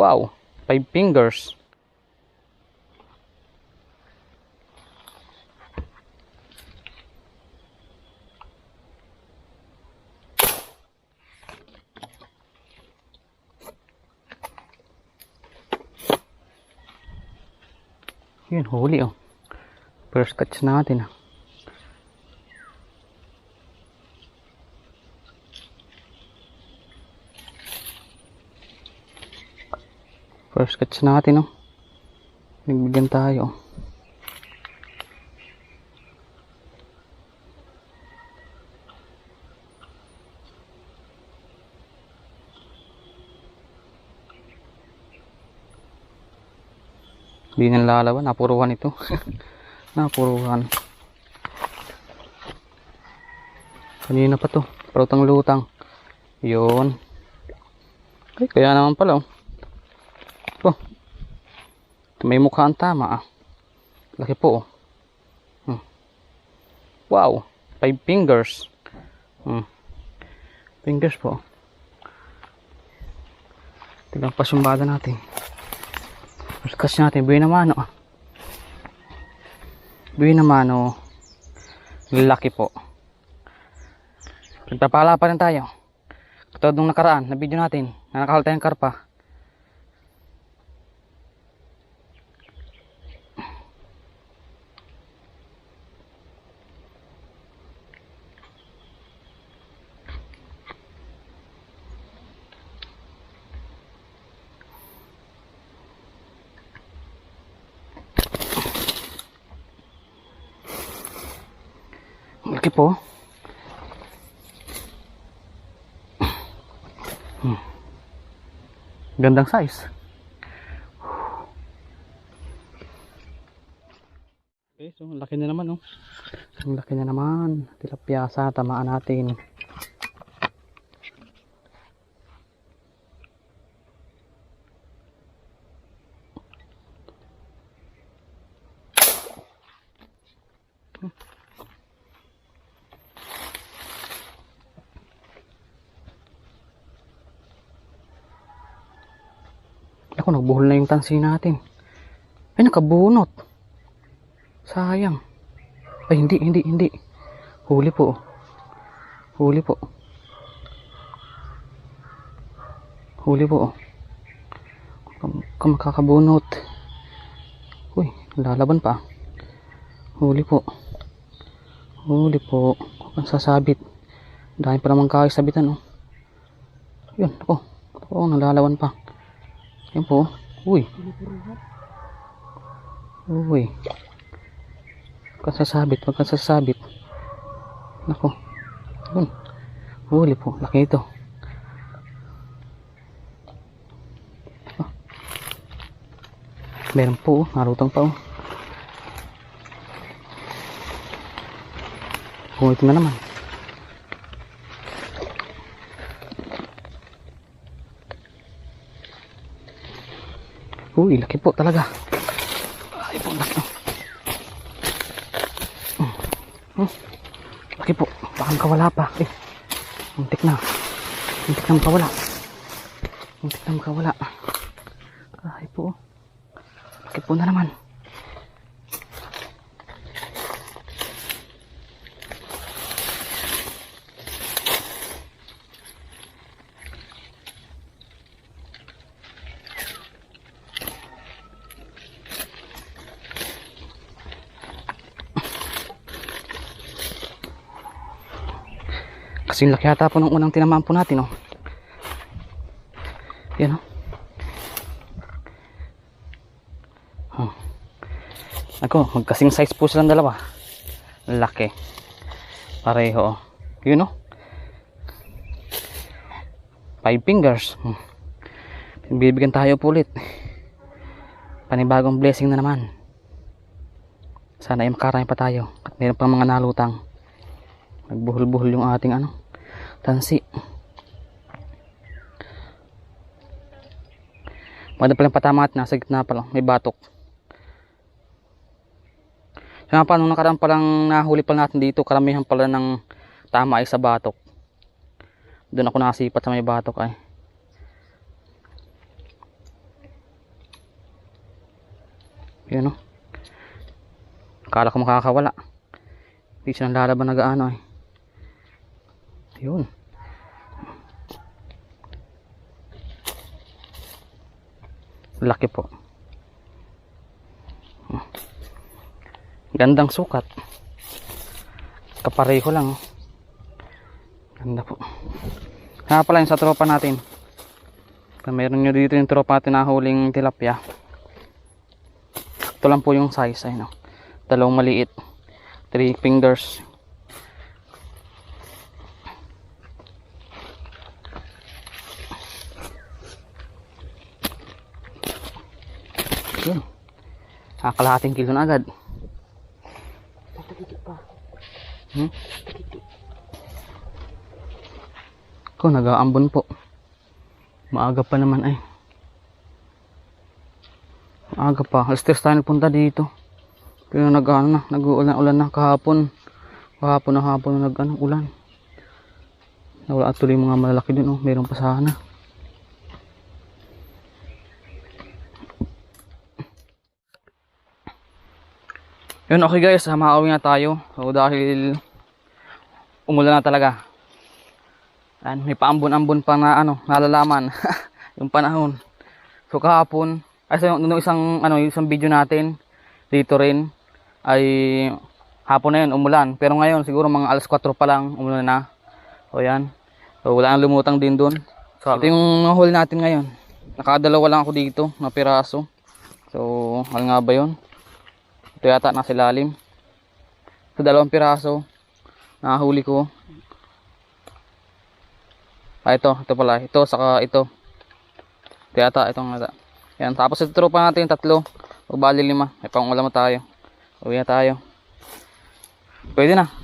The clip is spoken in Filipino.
Wow, five fingers. Yun, huli oh. First catch natin ah. First catch natin oh. Nagbigyan tayo. Hindi na lalaban, napuruhan ito. napuruhan. Kanina pa to, parutang lutang. Yun. Ay, kaya naman pala oh. Oh. May mukha ang tama ah. Laki po oh. Hmm. Wow, five fingers. Hmm. Fingers po. Tignan pa sumbada natin. Kaskas natin, buhay naman oh. Buhay naman oh. Laki po. Nagpapala pa rin tayo. Katulad nung nakaraan na video natin na nakahal tayong karpa. Laki po. Hmm. Gandang size. Okay, so laki na naman oh. Ang laki na naman. Tilapiyasa, tamaan natin. Ako, nagbuhol na yung tansi natin. Ay, nakabunot. Sayang. Ay, hindi, hindi, hindi. Huli po. Huli po. Huli po. Kam kam- kakabunot. Uy, lalaban pa. Huli po. Huli po. Ang sasabit. Dahil pa naman kayo sabitan, oh. Yun, ako. Ako, nalalaban pa. Yan po. Uy. Uy. Huwag kang sasabit. Huwag kang sasabit. Nako. Yun. Huli po. Laki ito. Ah. Meron po. oh. Narutang pa. Oh. Ito na naman. Uy, laki po talaga. Ay po, laki. Hmm. Hmm. Laki po. Baka kawala pa. Eh, muntik na. Muntik na makawala. Muntik na makawala. Ay po. Laki po na naman. Kasi laki ata po ng unang tinamaan po natin, oh. Yan, oh. Oh. Ako, magkasing size po silang dalawa. Laki. Pareho, oh. Yun, oh. Five fingers. Hmm. Bibigyan tayo po ulit. Panibagong blessing na naman. Sana ay makarami pa tayo. At meron pang mga nalutang. Nagbuhol-buhol yung ating ano, tansi. Maganda palang patama at nasa gitna pa lang, may batok. Kaya pa, nung nakaraan palang nahuli pa natin dito, karamihan pala ng tama ay sa batok. Doon ako nakasipat sa may batok ay. Yun o. Kala ko makakawala. Hindi siya lalaban na gaano eh. Yun. Laki po. Gandang sukat. Kapareho lang. Ganda po. Kaya pala yung sa tropa natin. Kung meron nyo dito yung tropa natin na huling tilapia. Ito lang po yung size. Ayun o. Dalawang maliit. Three fingers. Yun. Nakakalahating kilo na agad. Hmm? Ko, nag-aambon po. Maaga pa naman ay. Maaga pa. Alas tres tayo nagpunta dito. Pero nag ano na, nag-uulan-ulan na kahapon. Kahapon na hapon na nag ano, ulan. Nawala at tuloy mga malalaki dun oh. Meron pa sana. Yun, okay guys, makauwi na tayo. So dahil umulan na talaga. Ayan, may paambon-ambon pa na ano, nalalaman yung panahon. So kahapon, ay sa nung isang ano, yung isang video natin dito rin ay hapon na yun umulan. Pero ngayon siguro mga alas 4 pa lang umulan na. O yan. So wala nang lumutang din doon. So ito yung hole natin ngayon. Nakadalawa lang ako dito na piraso. So, hal nga ba yun? Ito yata nasa ilalim. So, dalawang piraso. Nakahuli ko. Ah, ito. Ito pala. Ito, saka ito. Ito yata. Itong yata. Yan. Tapos ito tropa natin yung tatlo. O bali lima. May pangulam na tayo. Uwi na tayo. Pwede na.